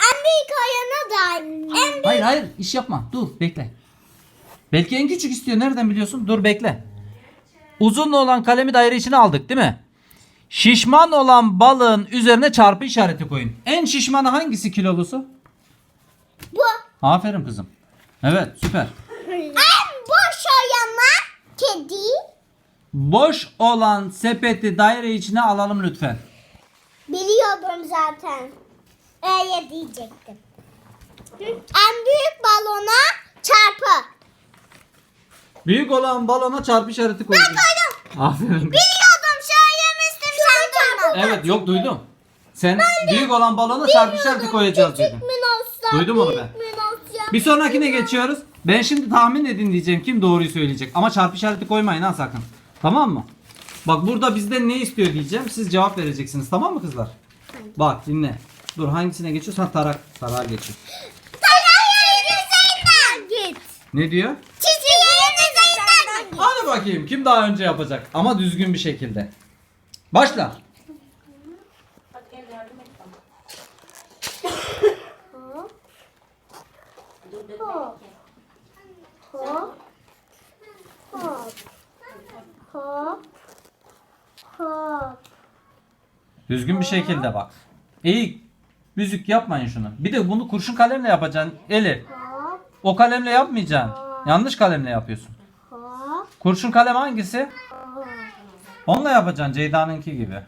En büyük ayağına da en büyük. Hayır hayır iş yapma. Dur bekle. Belki en küçük istiyor. Nereden biliyorsun? Dur bekle. Uzun olan kalemi daire içine aldık değil mi? Şişman olan balığın üzerine çarpı işareti koyun. En şişmanı hangisi kilolusu? Bu. Aferin kızım. Evet süper. En boş ayağına kedi. Boş olan sepeti daire içine alalım lütfen. Biliyordum zaten. Öyle diyecektim. En büyük balona çarpı. Büyük olan balona çarpı işareti koydun. Aferin. Biliyordum söylemiştim sen duymadın. Evet yok duydum. Sen büyük olan balona çarpı işareti koyacağız dedim. Minnoslar, Duydum onu ben. minnoslar. Bir sonrakine geçiyoruz. Ben şimdi tahmin edin diyeceğim kim doğruyu söyleyecek. Ama çarpı işareti koymayın ha sakın. Tamam mı? Bak burada bizden ne istiyor diyeceğim. Siz cevap vereceksiniz. Tamam mı kızlar? Bak dinle. Dur hangisine geçiyorsan tarak. Tarağa geçiyor. Çizgilerin üzerinden git. Ne diyor? Çizgilerin üzerinden git. Hadi bakayım kim daha önce yapacak. Ama düzgün bir şekilde. Başla. Hop. Hop. Hop. Hop. Hop. Düzgün bir şekilde bak. İyi. Müzik yapmayın şunu. Bir de bunu kurşun kalemle yapacaksın. Eli. Hop. O kalemle yapmayacaksın. Yanlış kalemle yapıyorsun. Hop. Kurşun kalem hangisi? Hop. Onunla yapacaksın Ceyda'nınki gibi.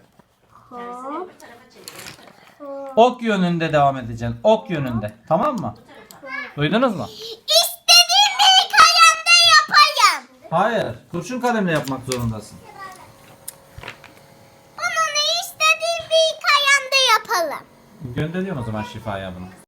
Hop. Ok yönünde devam edeceksin. Ok yönünde. Tamam mı? Duydunuz mu? İstediğim bir kalemde yapayım. Hayır. Kurşun kalemle yapmak zorundasın. Yapalım. Gönderiyorum o zaman şifaya bunu.